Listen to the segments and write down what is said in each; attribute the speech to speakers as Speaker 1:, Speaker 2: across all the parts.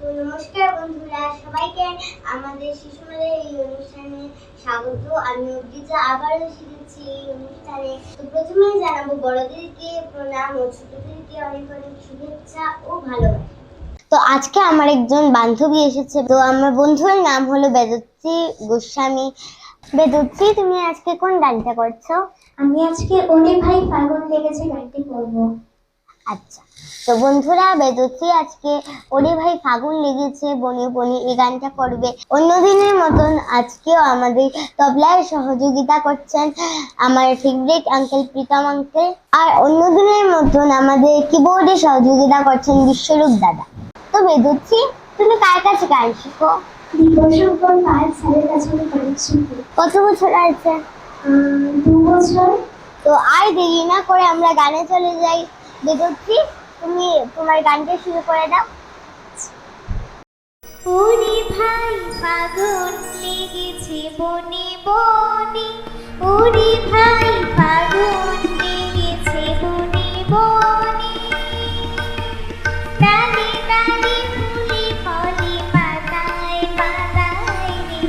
Speaker 1: তো নমস্কার বন্ধুরা সবাইকে আমাদের শিশুমেলের এই অনুষ্ঠানে স্বাগত। আমি অর্পিতা আবারও এসেছি এই অনুষ্ঠানে। তো প্রথমেই জানাব বড়দেরকে প্রণাম ও ছোটদেরকে অনেক অনেক শুভেচ্ছা ও ভালোবাসা। তো আজকে আমার একজন বান্ধবী এসেছে। তো আমার বন্ধুর নাম হলো বেদত্রী গোস্বামী। বেদত্রী তুমি আজকে কোন গানটা করছ?
Speaker 2: আমি আজকে ওরে ভাই ফাগুন লেগেছে গানটি করব।
Speaker 1: আচ্ছা। তো বন্ধুরা বেদত্রী আজকে ওরে ভাই ফাগুন লেগেছে বনে বনে এই গানটা করবে। অন্যদিনের মতন আজকেও আমাদের তবলায় সহযোগিতা করছেন আমার ফেভারিট আঙ্কেল প্রীতম আঙ্কেল আর অন্যদিনের মতন আমাদের কিবোর্ডে সহযোগিতা করছেন বিশ্বরূপ দাদা। তো বেদত্রী তুমি কার কাছে গান শিখো? কত বছর আছে?
Speaker 2: দু বছর।
Speaker 1: তো আর দেরি না করে আমরা গানে চলে যাই। বেদত্রী তুমি তোমার গানটা শুরু করে দাও।
Speaker 2: ওরে ভাই ফাগুন লেগেছে বনে বনে। ওরে ভাই ফাগুন লেগেছে বনে বনে। ডালে ডালে ফুলে ফলে পাতায় পাতায় রে।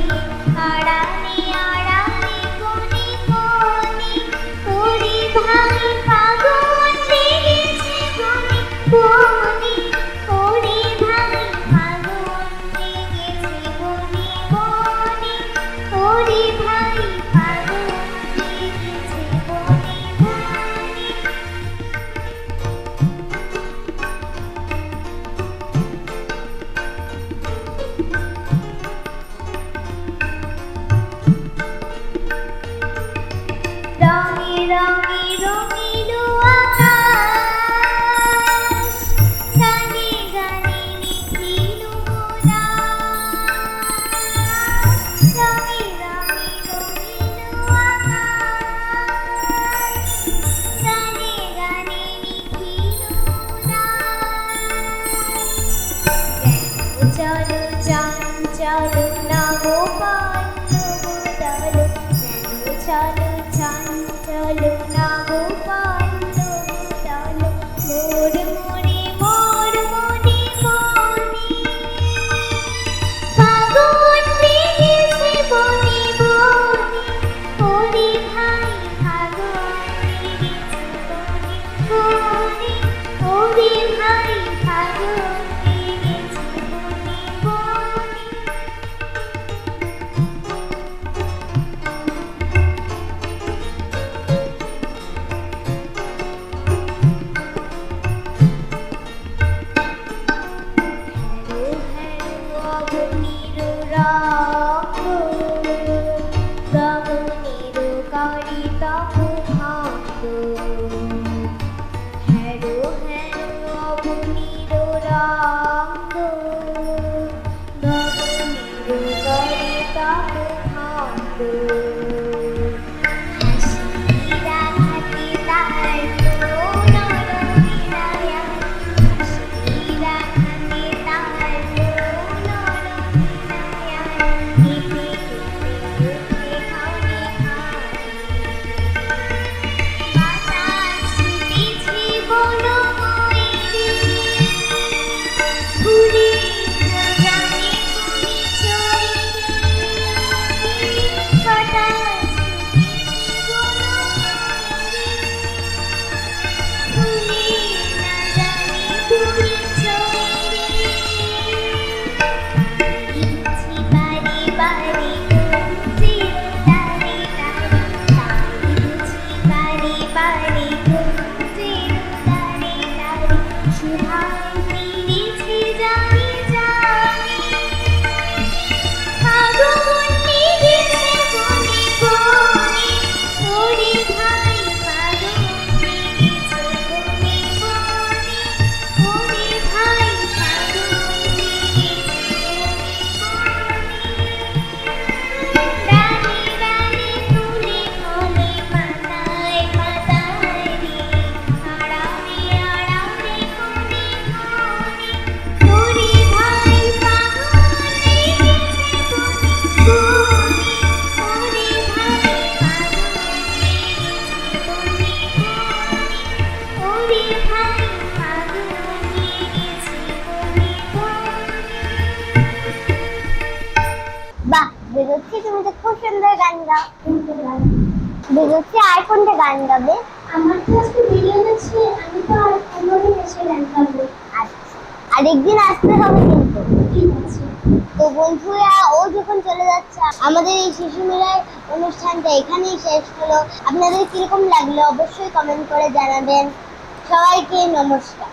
Speaker 2: আড়ালে আড়ালে কোণে কোণে ওরে ভাই love. the গান
Speaker 1: গাও। বেরোচ্ছি আর কোনটা গান গাবে?
Speaker 2: আমার তো আজকে ভিডিও আছে আমি তো আর অন্যদের দেশে গান গাবো।
Speaker 1: আচ্ছা আরেকদিন আসতে হবে কিন্তু। তো বন্ধুরা ও যখন চলে যাচ্ছে আমাদের এই শিশু মেলার অনুষ্ঠানটা এখানেই শেষ হলো। আপনাদের কীরকম লাগল অবশ্যই কমেন্ট করে জানাবেন। সবাইকে নমস্কার।